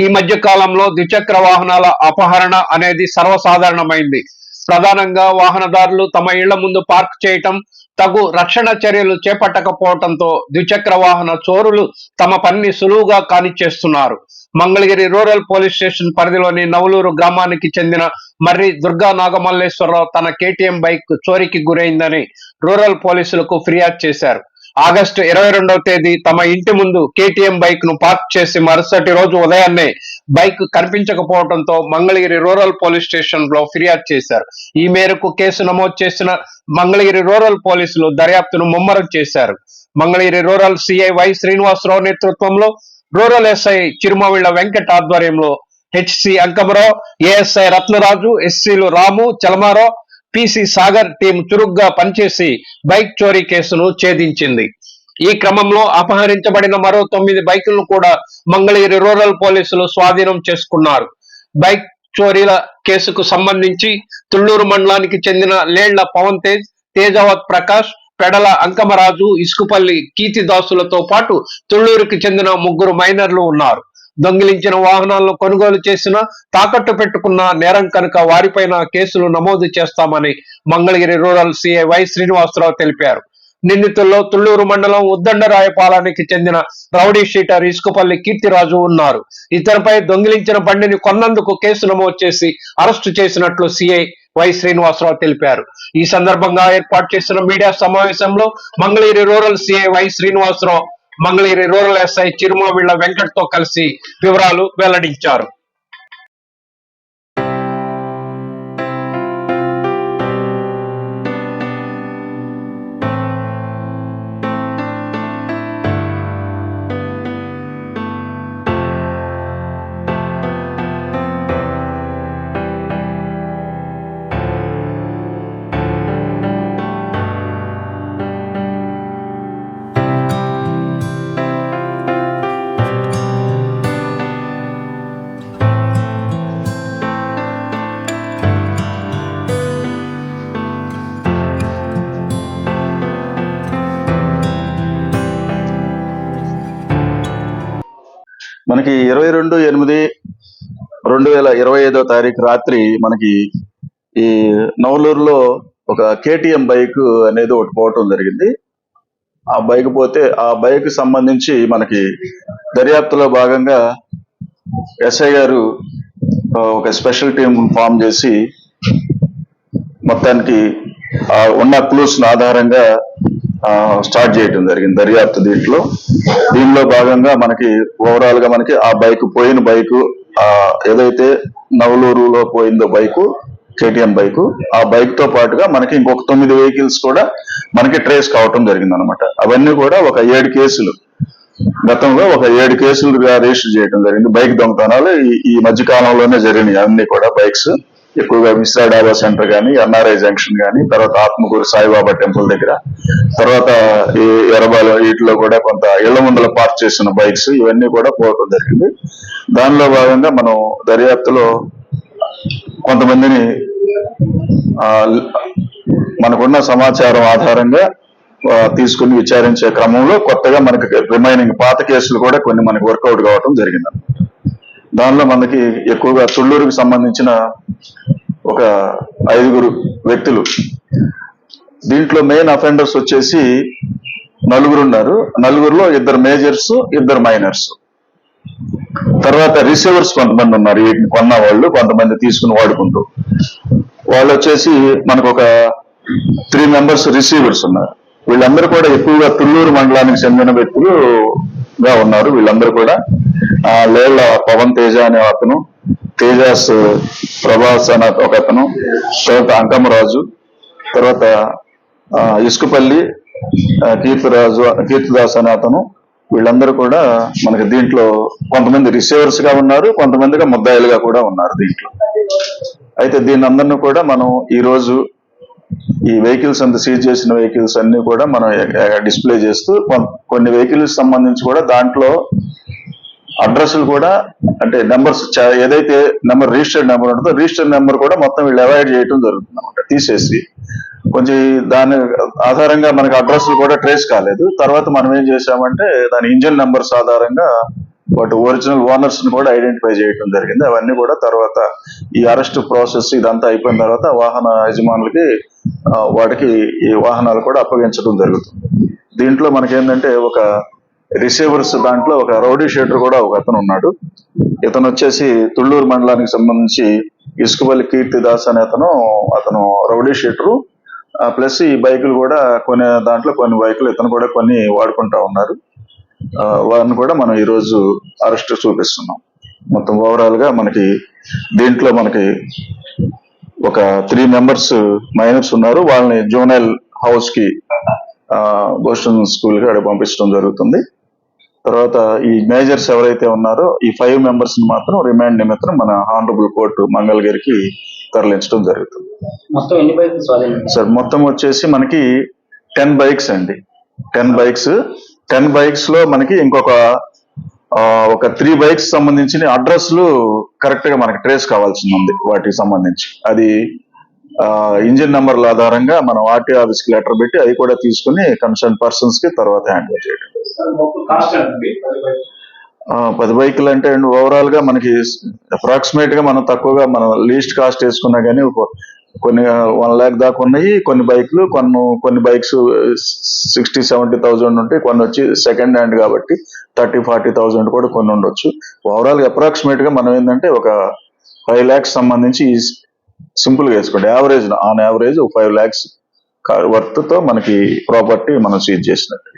ఈ మధ్య కాలంలో ద్విచక్ర వాహనాల అపహరణ అనేది సర్వసాధారణమైంది. ప్రధానంగా వాహనదారులు తమ ఇళ్ళ ముందు పార్క్ చేయటం తగు రక్షణ చర్యలు చేపట్టకపోవడంతో ద్విచక్ర వాహన చోరులు తమ పనిని సులువుగా కానిచ్చేస్తున్నారు. మంగళగిరి రూరల్ పోలీస్ స్టేషన్ పరిధిలోని నవలూరు గ్రామానికి చెందిన మర్రి దుర్గా నాగమల్లేశ్వరరావు తన కేటీఎం బైక్ చోరీకి గురైందని రూరల్ పోలీసులకు ఫిర్యాదు చేశారు. ఆగస్టు ఇరవై రెండవ తేదీ తమ ఇంటి ముందు కేటీఎం బైక్ను పార్క్ చేసి మరుసటి రోజు ఉదయాన్నే బైక్ కనిపించకపోవడంతో మంగళగిరి రూరల్ పోలీస్ స్టేషన్లో ఫిర్యాదు చేశారు. ఈ మేరకు కేసు నమోదు చేసిన మంగళగిరి రూరల్ పోలీసులు దర్యాప్తును ముమ్మరం చేశారు. Mangalagiri rural CI Y Srinivasarao నేతృత్వంలో రూరల్ ఎస్ఐ చిరుమవిళ్ళ వెంకట్ ఆధ్వర్యంలో హెచ్సి అంకమరావు ఏఎస్ఐ రత్నరాజు ఎస్సీలు రాము చలమారావు పిసి సాగర్ టీం చురుగ్గా పనిచేసి బైక్ చోరీ కేసును ఛేదించింది. ఈ క్రమంలో అపహరించబడిన మరో తొమ్మిది బైకులను కూడా మంగళగిరి రూరల్ పోలీసులు స్వాధీనం చేసుకున్నారు. బైక్ చోరీల కేసుకు సంబంధించి తుళ్ళూరు మండలానికి చెందిన లేళ్ళ పవన్ తేజ్ తేజావత్ ప్రకాష్ పెడల అంకమరాజు ఇసుకుపల్లి కీర్తిదాసులతో పాటు తుళ్ళూరుకి చెందిన ముగ్గురు మైనర్లు ఉన్నారు. దొంగిలించిన వాహనాలను కొనుగోలు చేసిన తాకట్టు పెట్టుకున్న నేరం కనుక వారిపైన కేసులు నమోదు చేస్తామని Mangalagiri rural CI Y Srinivasarao తెలిపారు. నిందితుల్లో తుళ్ళూరు మండలం ఉద్దండరాయపాలానికి చెందిన రౌడీ షీటర్ ఇసుకపల్లి కీర్తిరాజు ఉన్నారు. ఇతరపై దొంగిలించిన బండిని కొన్నందుకు కేసు నమోదు చేసి అరెస్టు చేసినట్లు సిఐ వై శ్రీనివాసరావు తెలిపారు. ఈ సందర్భంగా ఏర్పాటు చేసిన మీడియా సమావేశంలో Mangalagiri rural CI Y Srinivasarao Mangalagiri rural SI Chirumavilla వెంకట్తో కలిసి వివరాలు వెల్లడించారు. మనకి ఇరవై రెండు ఎనిమిది రెండు వేల ఇరవై ఐదో తారీఖు రాత్రి మనకి ఈ నవలూరులో ఒక కేటీఎం బైక్ అనేది ఒకటి పోవటం జరిగింది. ఆ బైక్ పోతే ఆ బైక్ సంబంధించి మనకి దర్యాప్తులో భాగంగా ఎస్ఐ గారు ఒక స్పెషల్ టీం ఫామ్ చేసి మొత్తానికి ఉన్న క్లూస్ ఆధారంగా స్టార్ట్ చేయడం జరిగింది దర్యాప్తు దీంట్లో. దీనిలో భాగంగా మనకి ఓవరాల్గా మనకి ఆ బైక్ పోయిన బైక్ ఆ ఏదైతే నవలూరులో పోయిందో బైకు కేటీఎం బైక్ ఆ బైక్తో పాటుగా మనకి ఇంకొక తొమ్మిది వెహికల్స్ కూడా మనకి ట్రేస్ కావటం జరిగింది అనమాట అవన్నీ కూడా ఒక ఏడు కేసులు. గతంలో ఒక ఏడు కేసులుగా రిజిస్టర్ చేయడం జరిగింది. బైక్ దొంగతనాలు ఈ- ఈ మధ్య కాలంలోనే జరిగినాయి అన్ని కూడా బైక్స్ ఎక్కువగా మిశ్రా డాబా సెంటర్ కానీ ఎన్ఆర్ఐ జంక్షన్ కానీ తర్వాత ఆత్మకూరు సాయిబాబా టెంపుల్ దగ్గర తర్వాత ఈ ఎర్రబాల వీటిలో కూడా కొంత ఇళ్ళ ముందల పార్క్ చేసిన బైక్స్ ఇవన్నీ కూడా పోవటం జరిగింది. దానిలో భాగంగా మనం దర్యాప్తులో కొంతమందిని మనకున్న సమాచారం ఆధారంగా తీసుకుని విచారించే క్రమంలో కొత్తగా మనకి రిమైనింగ్ పాత కేసులు కూడా కొన్ని మనకి వర్కౌట్ కావటం జరిగింది దానిలో మనకి ఎక్కువగా తుళ్ళూరుకి సంబంధించిన ఒక ఐదుగురు వ్యక్తులు. దీంట్లో మెయిన్ అఫెండర్స్ వచ్చేసి నలుగురు ఉన్నారు. నలుగురులో ఇద్దరు మేజర్స్ ఇద్దరు మైనర్స్ తర్వాత రిసీవర్స్ కొంతమంది ఉన్నారు. వీటిని కొన్న వాళ్ళు కొంతమంది తీసుకుని వాడుకుంటూ. వాళ్ళు వచ్చేసి మనకు ఒక త్రీ మెంబర్స్ రిసీవర్స్ ఉన్నారు. వీళ్ళందరూ కూడా ఎక్కువగా తుళ్ళూరు మండలానికి చెందిన వ్యక్తులు గా ఉన్నారు. వీళ్ళందరూ కూడా ఆ లేళ్ళ పవన్ తేజ అనే అతను తేజాస్ ప్రభాస్ అనే ఒక అతను తర్వాత అంకమరాజు తర్వాత ఇసుకపల్లి కీర్తిరాజు కీర్తిదాస్ అనే అతను వీళ్ళందరూ కూడా మనకి దీంట్లో కొంతమంది రిసీవర్స్గా ఉన్నారు కొంతమందిగా ముద్దాయిలుగా కూడా ఉన్నారు దీంట్లో. అయితే దీని అందరిని కూడా మనం ఈ రోజు ఈ వెహికల్స్ అంత సీజ్ చేసిన వెహికల్స్ అన్ని కూడా మనం డిస్ప్లే చేస్తూ కొన్ని వెహికల్స్ సంబంధించి కూడా దాంట్లో అడ్రస్లు కూడా అంటే నెంబర్స్ ఏదైతే నెంబర్ రిజిస్టర్డ్ నెంబర్ ఉంటుందో రిజిస్టర్డ్ నెంబర్ కూడా మొత్తం వీళ్ళు అవాయిడ్ చేయడం జరుగుతుంది అనమాట తీసేసి. కొంచెం దాని ఆధారంగా మనకి అడ్రస్లు కూడా ట్రేస్ కాలేదు. తర్వాత మనం ఏం చేసామంటే దాని ఇంజిన్ నెంబర్స్ ఆధారంగా వాటి ఒరిజినల్ ఓనర్స్ని కూడా ఐడెంటిఫై చేయడం జరిగింది. అవన్నీ కూడా తర్వాత ఈ అరెస్ట్ ప్రాసెస్ ఇదంతా అయిపోయిన తర్వాత వాహన యజమానులకి వాటికి ఈ వాహనాలు కూడా అప్పగించడం జరుగుతుంది. దీంట్లో మనకేంటంటే ఒక రిసీవర్స్ దాంట్లో ఒక రౌడీ షీటర్ కూడా ఒక అతను ఉన్నాడు. ఇతను వచ్చేసి తుళ్ళూరు మండలానికి సంబంధించి ఇసుకపల్లి కీర్తిదాస్ అనే అతను అతను రౌడీ షీటరు ప్లస్ ఈ బైకులు కూడా కొన్ని దాంట్లో కొన్ని బైకులు ఇతను కూడా కొన్ని వాడుకుంటా ఉన్నారు. వారిని కూడా మనం ఈ రోజు అరెస్ట్ చూపిస్తున్నాం. మొత్తం ఓవరాల్గా మనకి దీంట్లో మనకి ఒక త్రీ మెంబర్స్ మైనర్స్ ఉన్నారు. వాళ్ళని జూనైల్ హౌస్కి బోస్టన్ స్కూల్కి అక్కడ పంపించడం జరుగుతుంది. తర్వాత ఈ మేజర్స్ ఎవరైతే ఉన్నారో ఈ ఫైవ్ మెంబర్స్ని మాత్రం రిమాండ్ నిమిత్తం మన హానరబుల్ కోర్టు మంగళగిరికి తరలించడం జరుగుతుంది. మొత్తం ఎన్ని సార్ మొత్తం వచ్చేసి మనకి టెన్ బైక్స్ అండి. టెన్ బైక్స్ టెన్ బైక్స్లో మనకి ఇంకొక ఒక త్రీ బైక్స్ సంబంధించిన అడ్రస్లు కరెక్ట్గా మనకి ట్రేస్ కావాల్సి ఉంది వాటికి సంబంధించి. అది ఇంజిన్ నంబర్ల ఆధారంగా మనం ఆర్టీ ఆఫీస్కి లెటర్ పెట్టి అవి కూడా తీసుకుని కన్సర్న్ పర్సన్స్కి తర్వాత హ్యాండ్ చేయడం పది బైకులు అంటే ఓవరాల్గా మనకి అప్రాక్సిమేట్గా మనం తక్కువగా మనం లీస్ట్ కాస్ట్ వేసుకున్నా కానీ కొన్ని వన్ లాక్ దాకా ఉన్నాయి. కొన్ని బైక్లు కొన్ని కొన్ని బైక్స్ సిక్స్టీ సెవెంటీ థౌసండ్ ఉంటాయి కొన్ని వచ్చి సెకండ్ హ్యాండ్ కాబట్టి థర్టీ ఫార్టీ థౌసండ్ కూడా కొన్ని ఉండొచ్చు. ఓవరాల్గా అప్రాక్సిమేట్గా మనం ఏంటంటే ఒక ఫైవ్ ల్యాక్స్ సంబంధించి సింపుల్గా వేసుకోండి average on average five lakhs వర్త్తో మనకి ప్రాపర్టీ మనం సీజ్ చేసినట్టు.